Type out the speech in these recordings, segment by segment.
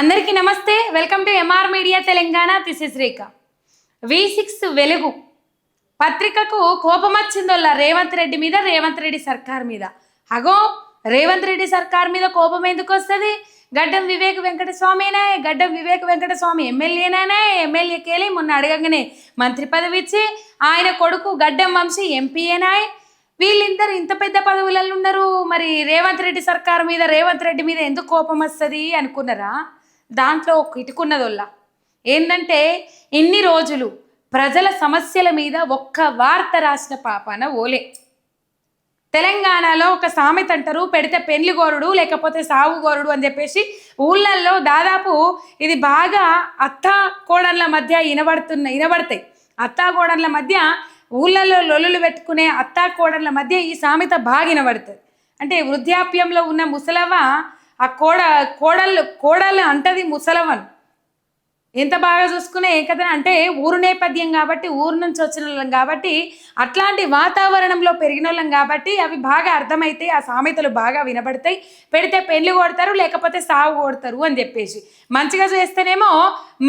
అందరికీ నమస్తే. Welcome to MR media Telangana. This is Rekha V six Velugu. పత్రికకు కోపం వచ్చిందోళ్ళ రేవంత్ రెడ్డి మీద రేవంత్ రెడ్డి సర్కార్ మీద. అగో రేవంత్ రెడ్డి సర్కార్ మీద కోపం ఎందుకు వస్తుంది? గడ్డం వివేక్ వెంకటస్వామినే గడ్డం వివేక్ వెంకటస్వామి ఎమ్మెల్యేనే ఎమ్మెల్యేకేలి మొన్న అడగగానే మంత్రి పదవి ఇచ్చి ఆయన కొడుకు గడ్డం వంశీ ఎంపీఏనాయ్ వీళ్ళిద్దరు ఇంత పెద్ద పదవులలో ఉన్నారు మరి రేవంత్ రెడ్డి సర్కార్ మీద రేవంత్ రెడ్డి మీద ఎందుకు కోపం వస్తుంది అనుకున్నారా? దాంట్లో ఒక ఇటుకున్నదొల్ల. ఏంటంటే ఇన్ని రోజులు ప్రజల సమస్యల మీద ఒక్క వార్త రాసిన పాపాన ఓలే. తెలంగాణలో ఒక సామెత అంటారు పెడితే పెళ్ళి గోరుడు లేకపోతే సాగు గోరుడు అని చెప్పేసి ఊళ్ళల్లో దాదాపు ఇది బాగా అత్త కోడళ్ళ మధ్య ఇనబడుతున్న ఇనబడతాయి. అత్తా కోడళ్ళ మధ్య ఊళ్ళల్లో లొల్లులు పెట్టుకునే అత్తా కోడళ్ళ మధ్య ఈ సామెత బాగా వినబడుతుంది అంటే వృద్ధాప్యంలో ఉన్న ముసలవ్వ ఆ కోడ కోడలు కోడలు అంటది ముసలవన్. ఎంత బాగా చూసుకునే ఏ కథ అంటే ఊరు నేపథ్యం కాబట్టి ఊరు నుంచి వచ్చిన వాళ్ళం కాబట్టి అట్లాంటి వాతావరణంలో పెరిగిన వాళ్ళం కాబట్టి అవి బాగా అర్థమైతే ఆ సామెతలు బాగా వినబడతాయి. పెడితే పెళ్ళి కొడతారు లేకపోతే సాగు కొడతారు అని చెప్పేసి. మంచిగా చేస్తేనేమో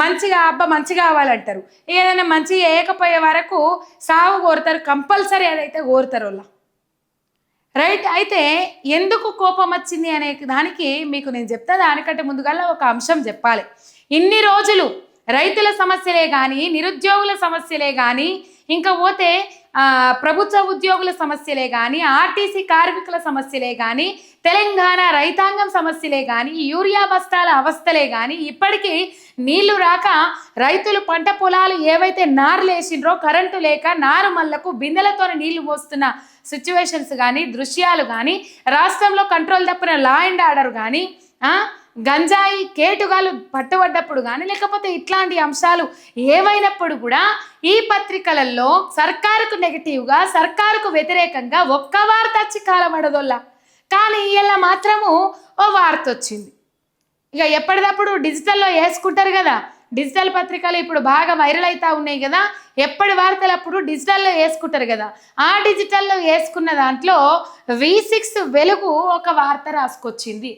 మంచిగా అబ్బా మంచిగా కావాలంటారు. ఏదైనా మంచి వేయకపోయే వరకు సాగు కోరుతారు కంపల్సరీ అదైతే కోరుతారు వాళ్ళ. రైట్ అయితే ఎందుకు కోపం వచ్చింది అనే దానికి మీకు నేను చెప్తా. దానికంటే ముందుగా ఒక అంశం చెప్పాలి. ఇన్ని రోజులు రైతుల సమస్యలే కానీ నిరుద్యోగుల సమస్యలే కానీ ఇంకా పోతే ప్రభుత్వ ఉద్యోగుల సమస్యలే కానీ ఆర్టీసీ కార్మికుల సమస్యలే కానీ తెలంగాణ రైతాంగం సమస్యలే కానీ యూరియా బస్తాల అవస్థలే కానీ ఇప్పటికీ నీళ్ళు రాక రైతులు పంట పొలాలు ఏవైతే నారులు కరెంటు లేక నారుమల్లకు బిందెలతో నీళ్ళు పోస్తున్న సిచ్యువేషన్స్ కానీ దృశ్యాలు కానీ రాష్ట్రంలో కంట్రోల్ తప్పిన లా అండ్ ఆర్డర్ కానీ గంజాయి కేటుగాలు పట్టుబడ్డప్పుడు కానీ లేకపోతే ఇట్లాంటి అంశాలు ఏవైనప్పుడు కూడా ఈ పత్రికలలో సర్కారుకు నెగిటివ్గా సర్కారుకు వ్యతిరేకంగా ఒక్క వార్త వచ్చి కాలమడదొల్ల. కానీ ఇలా మాత్రము ఓ వార్త వచ్చింది ఇక ఎప్పటికప్పుడు డిజిటల్లో వేసుకుంటారు కదా డిజిటల్ పత్రికలు ఇప్పుడు బాగా వైరల్ అవుతా ఉన్నాయి కదా. ఎప్పటి వార్తలు అప్పుడు డిజిటల్లో వేసుకుంటారు కదా. ఆ డిజిటల్లో వేసుకున్న దాంట్లో వి సిక్స్ వెలుగు ఒక వార్త రాసుకొచ్చింది.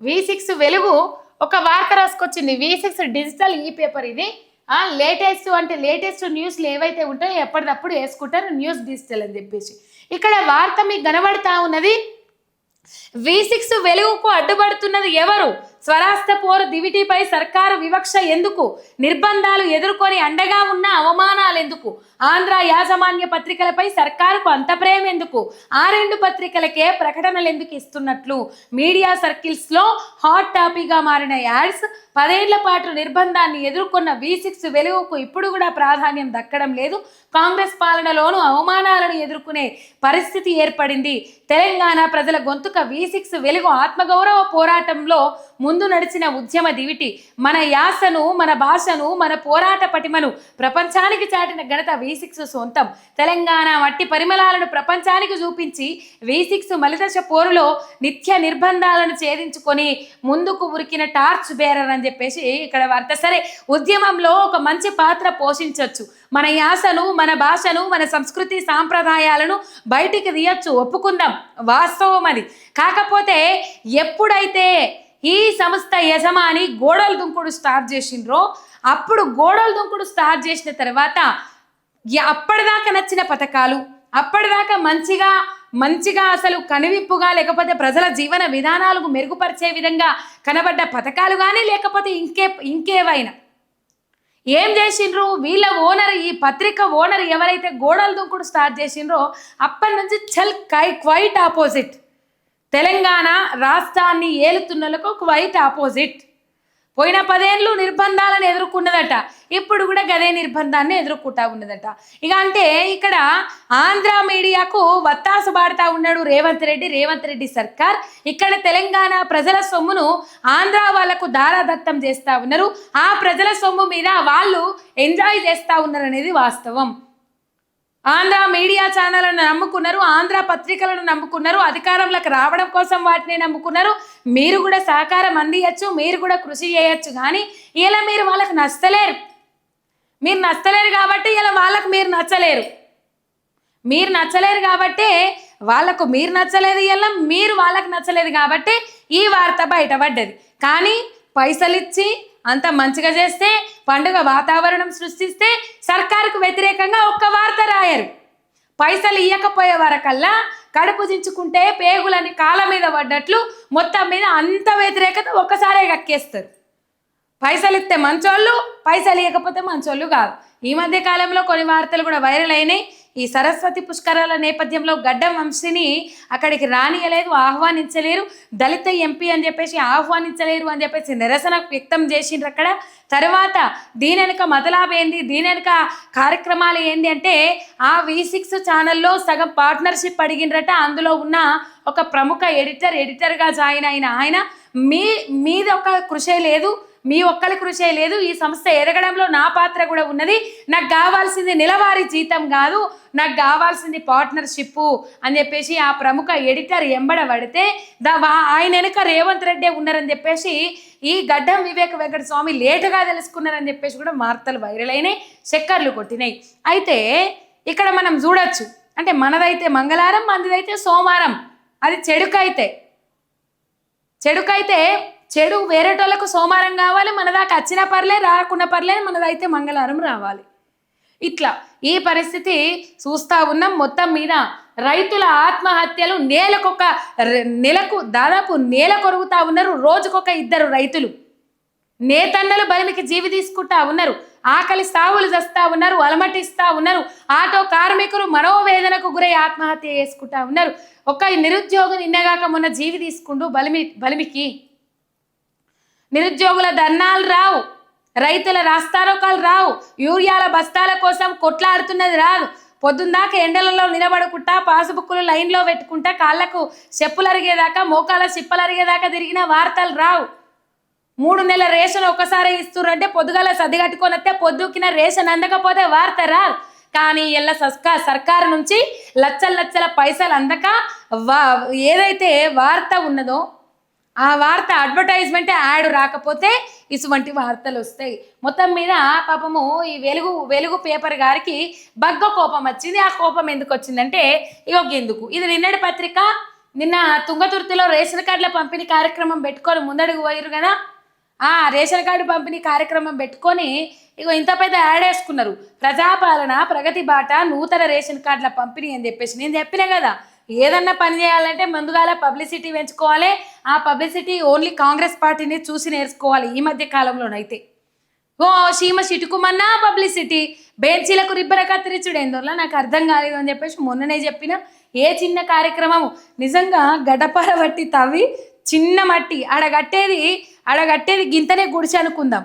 వి సిక్స్ వెలుగు ఒక వార్త రాసుకొచ్చింది. V six digital e paper ఇది. ఆ లేటెస్ట్ అంటే లేటెస్ట్ న్యూస్లు ఏవైతే ఉంటాయో ఎప్పటికప్పుడు వేసుకుంటారు. న్యూస్ డిజిటల్ అని చెప్పేసి. ఇక్కడ వార్త మీకు కనబడతా ఉన్నది. వి సిక్స్ వెలుగుకు అడ్డుపడుతున్నది ఎవరు? స్వరాష్ట్ర పోరు దివిటీపై సర్కారు వివక్ష ఎందుకు? నిర్బంధాలు ఎదుర్కొని అండగా ఉన్న అవమానాలు ఎందుకు ఆంధ్ర యాజమాన్య పత్రికలపై సర్కారుకు అంత ప్రేమ ఎందుకు ఆ రెండు పత్రికలకే ప్రకటనలు ఎందుకు ఇస్తున్నట్లు? మీడియా సర్కిల్స్లో హాట్ టాపిక్గా మారిన యాడ్స్ పదేళ్ళ పాటు నిర్బంధాన్ని ఎదుర్కొన్న వి సిక్స్ వెలుగుకు ఇప్పుడు కూడా ప్రాధాన్యం దక్కడం లేదు. కాంగ్రెస్ పాలనలోనూ అవమానాలను ఎదుర్కొనే పరిస్థితి ఏర్పడింది. తెలంగాణ ప్రజల గొంతుక వి సిక్స్ వెలుగు ఆత్మగౌరవ పోరాటంలో ముందు ముందు నడిచిన ఉద్యమ దివిటి. మన యాసను మన భాషను మన పోరాట పటిమను ప్రపంచానికి చాటిన ఘనత వి సిక్స్ సొంతం. తెలంగాణ మట్టి పరిమళాలను ప్రపంచానికి చూపించి వి సిక్స్ మలిదశ పోరులో నిత్య నిర్బంధాలను ఛేదించుకొని ముందుకు ఉరికిన టార్చ్ బేరర్ అని చెప్పేసి ఇక్కడ వార్త. సరే ఉద్యమంలో ఒక మంచి పాత్ర పోషించవచ్చు మన యాసను మన భాషను మన సంస్కృతి సాంప్రదాయాలను బయటికి తీయచ్చు. ఒప్పుకుందాం. వాస్తవం అది. కాకపోతే ఎప్పుడైతే ఈ సంస్థ యజమాని గోడల దుంకుడు స్టార్ట్ చేసిండ్రో అప్పుడు గోడల దుంకుడు స్టార్ట్ చేసిన తర్వాత య- అప్పటిదాకా నచ్చిన పథకాలు అప్పటిదాకా మంచిగా మంచిగా అసలు కనువిప్పుగా లేకపోతే ప్రజల జీవన విధానాలకు మెరుగుపరిచే విధంగా కనబడ్డ పథకాలు కానీ లేకపోతే ఇంకే ఇంకేవైనా. ఏం చేసిండ్రు? వీళ్ళ ఓనర్ ఈ పత్రిక ఓనర్ ఎవరైతే గోడల దుంకుడు స్టార్ట్ చేసిండ్రో అప్పటి నుంచి చల్ కై క్వైట్ ఆపోజిట్. తెలంగాణ రాష్ట్రాన్ని ఏలుతున్నలకు క్వైట్ ఆపోజిట్ పోయిన పదేళ్ళు నిర్బంధాలను ఎదుర్కొన్నదట. ఇప్పుడు కూడా గదే నిర్బంధాన్ని ఎదుర్కొంటా ఉన్నదట. ఇక అంటే ఇక్కడ ఆంధ్ర మీడియాకు వత్తాసు పాడుతా ఉన్నాడు రేవంత్ రెడ్డి రేవంత్ రెడ్డి సర్కార్. ఇక్కడ తెలంగాణ ప్రజల సొమ్మును ఆంధ్ర వాళ్ళకు దారాదత్తం చేస్తూ ఉన్నారు. ఆ ప్రజల సొమ్ము మీద వాళ్ళు ఎంజాయ్ చేస్తూ ఉన్నారనేది వాస్తవం. ఆంధ్ర మీడియా ఛానళ్ళను నమ్ముకున్నారు ఆంధ్ర పత్రికలను నమ్ముకున్నారు అధికారంలోకి రావడం కోసం వాటిని నమ్ముకున్నారు. మీరు కూడా సహకారం అందియచ్చు మీరు కూడా కృషి చేయొచ్చు కానీ ఇలా మీరు వాళ్ళకి నచ్చలేరు. మీరు నచ్చలేరు కాబట్టి ఇలా వాళ్ళకు మీరు నచ్చలేరు. మీరు నచ్చలేరు కాబట్టి వాళ్ళకు మీరు నచ్చలేదు ఇలా మీరు వాళ్ళకు నచ్చలేదు కాబట్టి ఈ వార్త బయటపడ్డది కానీ పైసలు ఇచ్చి అంత మంచిగా చేస్తే పండుగ వాతావరణం సృష్టిస్తే సర్కారుకు వ్యతిరేకంగా ఒక్క వార్త రాయరు. పైసలు ఇవ్వకపోయే వరకల్లా కడుపు దించుకుంటే పేగులని కాళ్ళ మీద పడ్డట్లు మొత్తం మీద అంత వ్యతిరేకత ఒక్కసారే కక్కేస్తారు పైసలు ఇస్తే మంచోళ్ళు పైసలు ఇవ్వకపోతే మంచోళ్ళు కాదు. ఈ మధ్య కాలంలో కొన్ని వార్తలు కూడా వైరల్ అయినాయి. ఈ సరస్వతి పుష్కరాల నేపథ్యంలో గడ్డం వంశీని అక్కడికి రానియలేదు ఆహ్వానించలేరు. దళిత ఎంపీ అని చెప్పేసి ఆహ్వానించలేరు అని చెప్పేసి నిరసన వ్యక్తం చేసిండ్రు అక్కడ. తర్వాత దీని వెనుక మతలాభ ఏంది? దీని వెనుక కార్యక్రమాలు ఏంది అంటే ఆ వి సిక్స్ ఛానల్లో సగం పార్ట్నర్షిప్ అడిగిండ్రట. అందులో ఉన్న ఒక ప్రముఖ ఎడిటర్ ఎడిటర్గా జాయిన్ అయిన ఆయన. మీ మీద ఒక కృషే లేదు. మీ ఒక్కరి కృషే లేదు. ఈ సంస్థ ఎదగడంలో నా పాత్ర కూడా ఉన్నది. నాకు కావాల్సింది నెలవారీ జీతం కాదు. నాకు కావాల్సింది పార్ట్నర్షిప్ అని చెప్పేసి ఆ ప్రముఖ ఎడిటర్ ఎంబడ పడితే దా వా- ఆయన వెనుక రేవంత్ రెడ్డి ఉన్నారని చెప్పేసి ఈ గడ్డం వివేక వెంకట స్వామి లేటుగా తెలుసుకున్నారని చెప్పేసి కూడా వార్తలు వైరల్ అయినాయి. చక్కర్లు కొట్టినాయి. అయితే ఇక్కడ మనం చూడొచ్చు. అంటే మనదైతే మంగళవారం మనదైతే సోమవారం. అది చెడుకైతే. చెడుకైతే చెడు వేరేటోళ్ళకు సోమవారం కావాలి మన దాకా వచ్చిన పర్లే రాకుండా పర్లే మనదైతే మంగళవారం రావాలి. ఇట్లా ఈ పరిస్థితి చూస్తా ఉన్నాం మొత్తం మీద. రైతుల ఆత్మహత్యలు నేలకొక రె- నెలకు దాదాపు నేల కొరుగుతా ఉన్నారు. రోజుకొక ఇద్దరు రైతులు. నేతన్నలు బలిమికి జీవి తీసుకుంటా ఉన్నారు. ఆకలి సావులు చస్తా ఉన్నారు అలమటిస్తా ఉన్నారు. ఆటో కార్మికులు మనోవేదనకు గురై ఆత్మహత్య చేసుకుంటా ఉన్నారు. ఒక నిరుద్యోగం నిన్నగాక మొన్న జీవి తీసుకుంటూ బలిమి బలిమికి. నిరుద్యోగుల ధర్నాలు రావు. రైతుల రాస్తారోకాలు రావు. యూరియాల బస్తాల కోసం కొట్లాడుతున్నది రాదు. పొద్దున్నాక ఎండలలో నిలబడుకుంటా పాసుబుక్కులు లైన్లో పెట్టుకుంటా కాళ్ళకు చెప్పులు అరిగేదాకా మోకాల చిప్పలు అరిగేదాకా తిరిగిన వార్తలు రావు. మూడు నెలల రేషన్ ఒకసారి ఇస్తుర్రంటే పొద్దుగాల సదిగట్టుకొని వస్తే పొద్దుకిన రేషన్ అందకపోతే వార్త రాదు. కానీ ఇలా సర్కా సర్కారు నుంచి లచ్చల లచ్చల పైసలు అందక వా ఏదైతే వార్త ఉన్నదో ఆ వార్త అడ్వర్టైజ్మెంట్ యాడ్ రాకపోతే ఇటువంటి వార్తలు వస్తాయి మొత్తం మీద పాపము ఈ వెలుగు వెలుగు పేపర్ గారికి బగ్గ కోపం వచ్చింది. ఆ కోపం ఎందుకు వచ్చిందంటే ఇగో ఎందుకు ఇది నిన్నటి పత్రిక. నిన్న తుంగతుర్తిలో రేషన్ కార్డుల పంపిణీ కార్యక్రమం పెట్టుకొని ముందడుగు పోయారు కదా? ఆ రేషన్ కార్డు పంపిణీ కార్యక్రమం పెట్టుకొని ఇగో ఇంత పెద్ద యాడ్ వేసుకున్నారు. ప్రజాపాలన ప్రగతి బాట నూతన రేషన్ కార్డుల పంపిణీ అని చెప్పేసి నేను చెప్పిన కదా. ఏదన్నా పని చేయాలంటే ముందుగాల పబ్లిసిటీ పెంచుకోవాలి. ఆ పబ్లిసిటీ ఓన్లీ కాంగ్రెస్ పార్టీని చూసి నేర్చుకోవాలి ఈ మధ్య కాలంలోనైతే. ఓ సీమ చిటుకుమన్నా పబ్లిసిటీ. బెంచీలకు రిబ్బర కత్తిరించుడు ఎందువల్ల నాకు అర్థం కాలేదు అని చెప్పేసి మొన్ననే చెప్పిన ఏ చిన్న కార్యక్రమము? నిజంగా గడపర బట్టి తవ్వి చిన్న మట్టి అడగట్టేది అడగట్టేది గింతనే గుడిసె అనుకుందాం.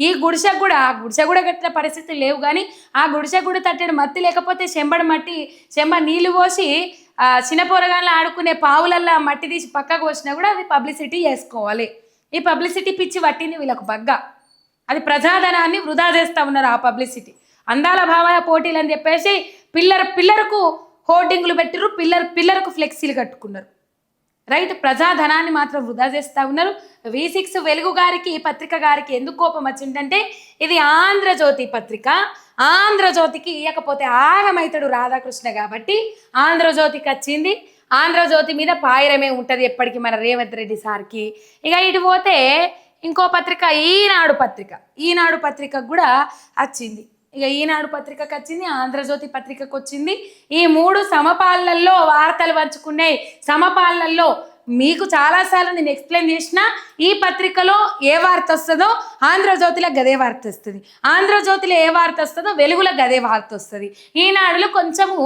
ఈ గుడిసె కూడా ఆ గుడిసె కూడా కట్టిన పరిస్థితి లేవు కానీ ఆ గుడిసె కూడా తట్టడం మట్టి లేకపోతే చెంబడి మట్టి చెంబ నీళ్ళు పోసి చిన్న పోరగాళ్ళు ఆడుకునే పావులల్లా మట్టి తీసి పక్కకు వచ్చినా కూడా అది పబ్లిసిటీ చేసుకోవాలి. ఈ పబ్లిసిటీ పిచ్చి పట్టింది వీళ్ళకు బగ్గ. అది ప్రజాధనాన్ని వృధా చేస్తూ ఉన్నారు ఆ పబ్లిసిటీ. అందాల భావాల పోటీలు అని చెప్పేసి పిల్లర్ పిల్లర్కు హోర్డింగ్లు పెట్టిర్రు పిల్లర్ పిల్లర్కు ఫ్లెక్సీలు కట్టుకున్నారు. రైట్ ప్రజాధనాన్ని మాత్రం వృధా చేస్తూ ఉన్నారు. వి సిక్స్ వెలుగు గారికి ఈ పత్రిక గారికి ఎందుకు కోపం వచ్చిందంటే ఇది ఆంధ్రజ్యోతి పత్రిక. ఆంధ్రజ్యోతికి ఇవ్వకపోతే ఆగమైతాడు రాధాకృష్ణ కాబట్టి ఆంధ్రజ్యోతికి వచ్చింది. ఆంధ్రజ్యోతి మీద పాయరమే ఉంటుంది ఎప్పటికీ మన రేవంత్ రెడ్డి సార్కి. ఇక ఇటు పోతే ఇంకో పత్రిక ఈనాడు పత్రిక. ఈనాడు పత్రిక కూడా వచ్చింది. ఇక ఈనాడు పత్రికకు వచ్చింది ఆంధ్రజ్యోతి పత్రికకు వచ్చింది. ఈ మూడు సమపాలనల్లో వార్తలు పంచుకున్నాయి. సమపాలనల్లో మీకు చాలాసార్లు నేను ఎక్స్ప్లెయిన్ చేసిన ఈ పత్రికలో ఏ వార్త వస్తుందో ఆంధ్రజ్యోతిలో గదే వార్త వస్తుంది. ఆంధ్రజ్యోతిలో ఏ వార్త వస్తుందో వెలుగులో గదే వార్త వస్తుంది. ఈనాడులో కొంచెము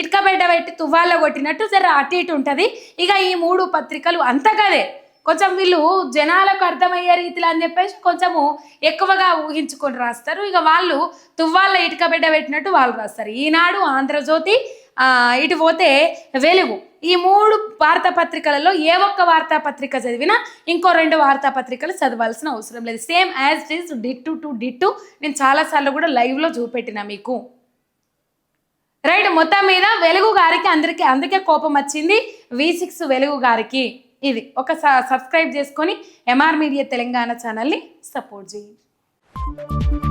ఇటుక బిడ్డ పెట్టి తువ్వాళ్ళ కొట్టినట్టు జర అటు ఇటు ఉంటుంది. ఇక ఈ మూడు పత్రికలు అంత గదే. కొంచెం వీళ్ళు జనాలకు అర్థమయ్యే రీతిలో అని చెప్పేసి కొంచెము ఎక్కువగా ఊహించుకొని రాస్తారు. ఇక వాళ్ళు తువ్వాళ్ళ ఇటుక బిడ్డ పెట్టినట్టు వాళ్ళు రాస్తారు. ఈనాడు ఆంధ్రజ్యోతి ఇటు పోతే వెలుగు. ఈ మూడు వార్తాపత్రికలలో ఏ ఒక్క వార్తాపత్రిక చదివినా ఇంకో రెండు వార్తాపత్రికలు చదవాల్సిన అవసరం లేదు. Same as it is ditto to ditto నేను చాలాసార్లు కూడా లైవ్లో చూపెట్టిన మీకు. రైట్ మొత్తం మీద వెలుగు గారికి అందరికీ అందుకే కోపం వచ్చింది. వి సిక్స్ వెలుగు గారికి. ఇది ఒక సబ్స్క్రైబ్ చేసుకొని ఎంఆర్ మీడియా తెలంగాణ ఛానల్ని సపోర్ట్ చేయండి